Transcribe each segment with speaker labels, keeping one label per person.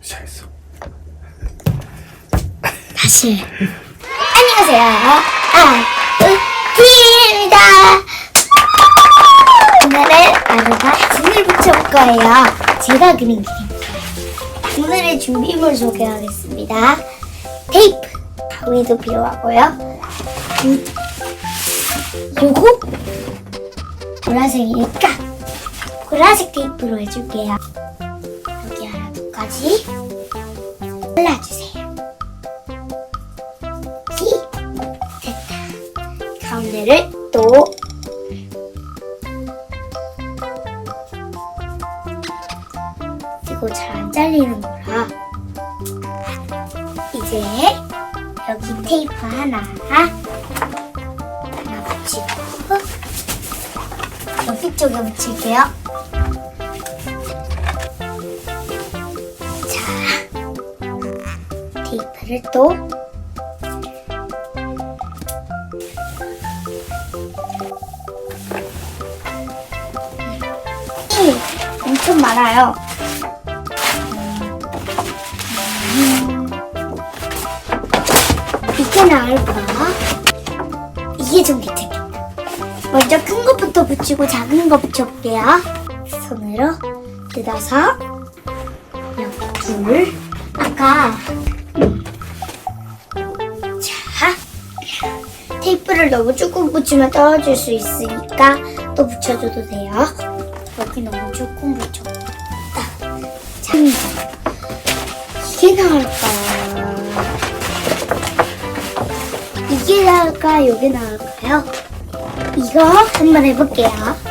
Speaker 1: 시작했어.
Speaker 2: 다시. 안녕하세요. 아, 우티입니다. 오늘은 아루가 진을 붙여볼 거예요. 제가 그린 그림입니다. 오늘의 준비물 소개하겠습니다. 테이프, 가위도 필요하고요. 음, 요거 보라색이니까 보라색 테이프로 해줄게요. 잘라주세요. 이 됐다. 가운데를 또 이거 잘 안 잘리는 거라 이제 여기 테이프 하나 하나 붙이고 여기 쪽에 붙일게요. 자 테이프를 또이 엄청 많아요. 음, 이게 나을까? 이게 좀 괜찮겠다. 먼저 큰 것부터 붙이고 작은 거 붙여볼게요. 손으로 뜯어서 여기 둘. 아까 테이프를 너무 조금 붙이면 떨어질 수 있으니까 또 붙여줘도 돼요. 여기 너무 조금 붙였다. 자, 이게 나을까? 이게 나을까? 여기 나을까요? 이거 한번 해볼게요.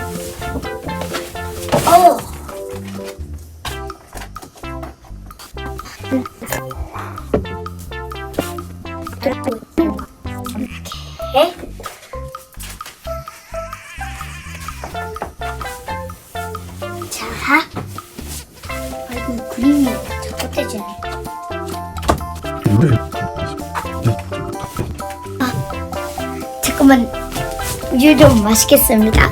Speaker 2: 그림이 자꾸 떼지네. 잠깐만, 우유 좀 마시겠습니다.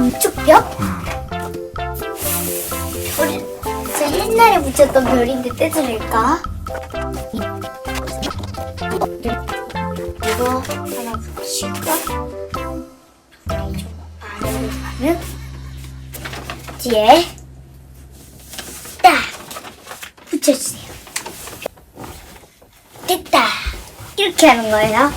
Speaker 2: 음, 쭉뼈? 별이, 저 옛날에 붙였던 별인데 떼드릴까? 이거 하나 붙이고 뒤에 딱 붙여주세요. 됐다. 이렇게 하는 거예요.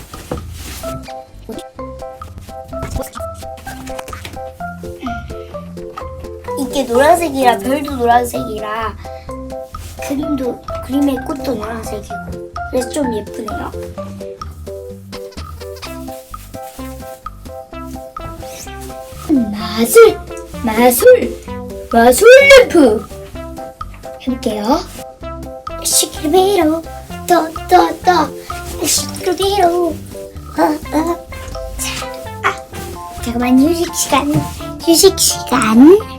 Speaker 2: 이게 노란색이라 별도 노란색이라 그림도 그림의 꽃도 노란색이고 그래서 좀 예쁘네요. 마술 마술 마술 램프. 해볼게요. 어, 어. 자, 아, 잠깐만. 휴식 시간. 휴식 시간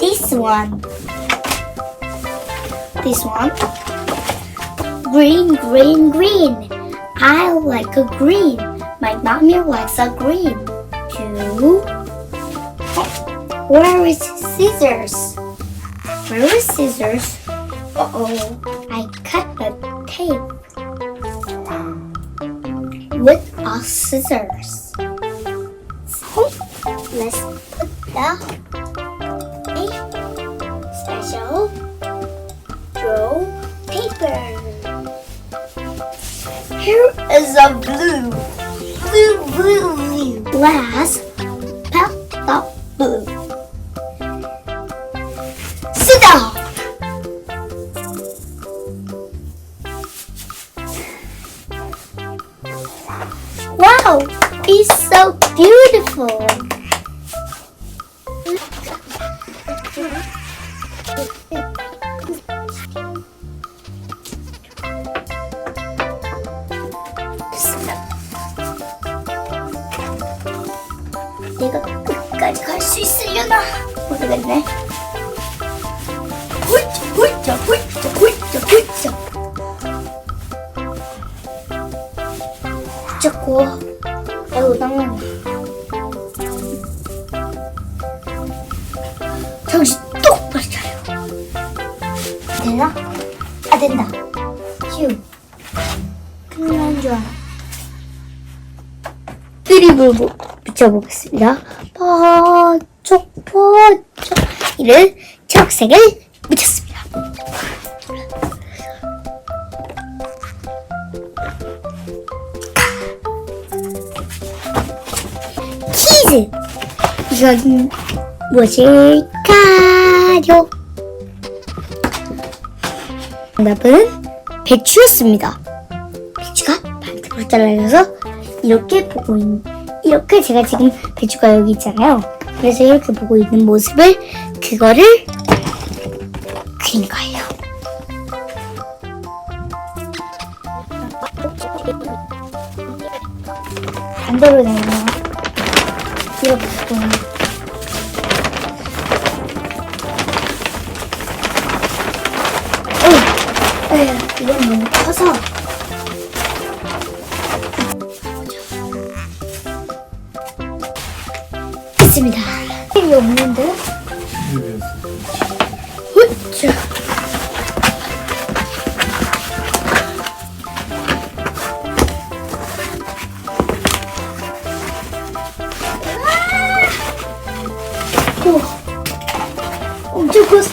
Speaker 2: this one. This one. Green, green, green. I like a green. My mommy likes a green. Two. Where is scissors? Where is scissors? Uh oh, I cut the tape with a scissors. Glass. 수 있으려나 모르겠네. 훌쩍 훌쩍 훌쩍 훌쩍 훌쩍 훌쩍 구워. 아이고 낭만이. 정신 똑바로 차려. 되나? 아 된다. 휴. 끝난 줄 알아. 뭐 붙여보겠습니다. 퍼쪽 퍼쪽 이를 초록색을 묻혔습니다. 치즈 이건 무엇일까요? 정답은 배추였습니다. 배추가 반대로 잘라져서 이렇게 보고 있는 이렇게 제가 지금 배추가 여기 있잖아요. 그래서 이렇게 보고 있는 모습을 그거를 그린 거예요. 반대로 되네요. 이렇게 에휴, 이건 너무 커서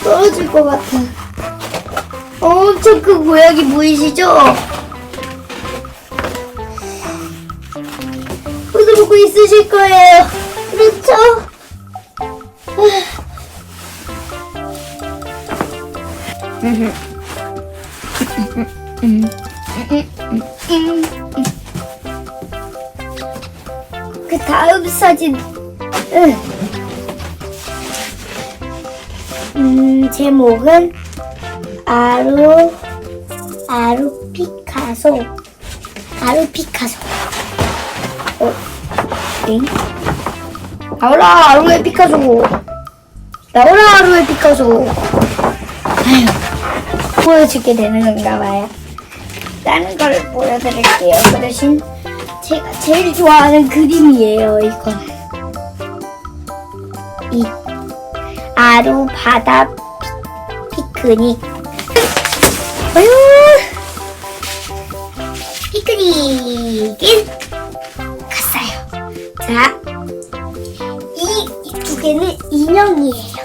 Speaker 2: 떨어질 것 같아. 엄청 큰 고양이 보이시죠? 웃어보고 있으실 거예요. 그렇죠? 그 다음 사진. 제목은 아루 아루 피카소. 아루 피카소. 어? 엥? 나오라 아루의 피카소. 나오라 아루의 피카소. 아휴 보여주게 되는 건가 봐요. 다른 걸 보여드릴게요. 그 대신 제가 제일 좋아하는 그림이에요 이거는 이 아루 바다 피, 피크닉 어휴 피크닉은 갔어요 자, 이 두 개는 인형이에요.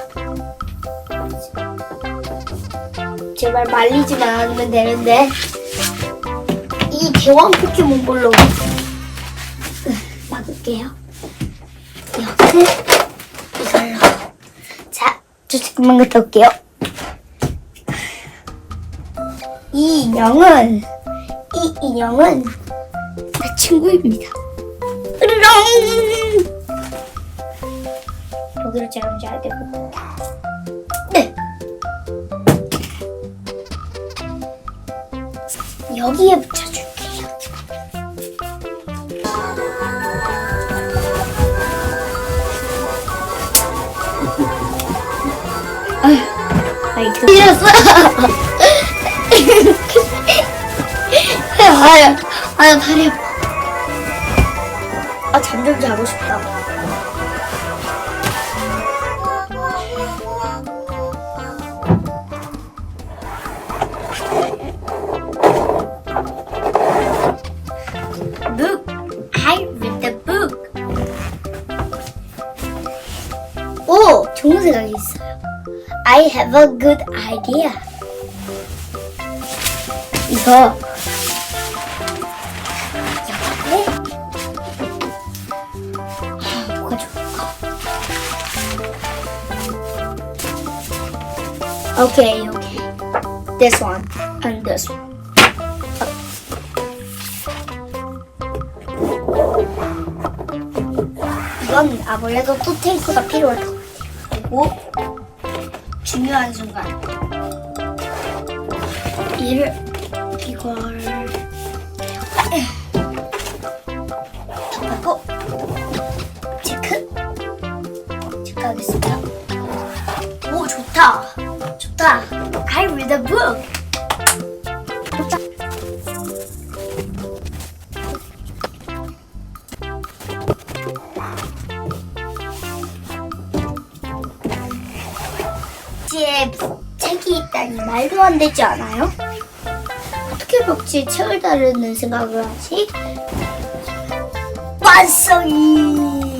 Speaker 2: 제발 말리지만 않으면 되는데 이 대왕 포켓몬볼로 으, 막을게요. 이렇게 이걸로 자, 저 잠깐만 갔다 올게요. 이 인형은 이 인형은 내 친구입니다. 으르렁! 여기로 자르면 안 되고 네. 여기에 붙여줄게요. 아휴 아이 틀렸어 아유 아유 다리 아파 아 잠 좀 자고 싶다 book. I read the book. 오, 좋은 생각이 있어요. I have a good idea. 이거 Okay, okay. This one and this one. 이건 아무래도 또 테이프가 필요할 것 같아요. 그리고 중요한 순간 이를 이걸 the book. 벽지에 책이 있다니 말도 안 되지 않아요? 어떻게 벽지에 책을 다루는 생각을 하지? 완성이!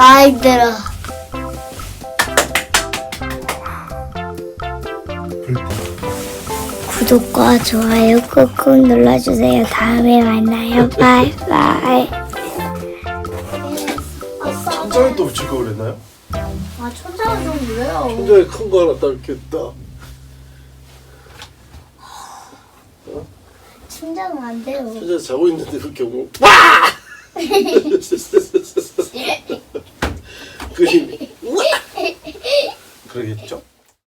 Speaker 2: 아 힘들어. 구독과 좋아요 꾹꾹 눌러주세요. 다음에 만나요. 바이바이.
Speaker 1: 천장에 또 붙일 거 그랬나요?
Speaker 2: 아 천장은 좀 왜요?
Speaker 1: 천장에 큰 거 하나 딸겠다.
Speaker 2: 천장은 안 돼요.
Speaker 1: 천장에 자고 있는데 그 경우 와! 그림이 우와! 그러겠죠?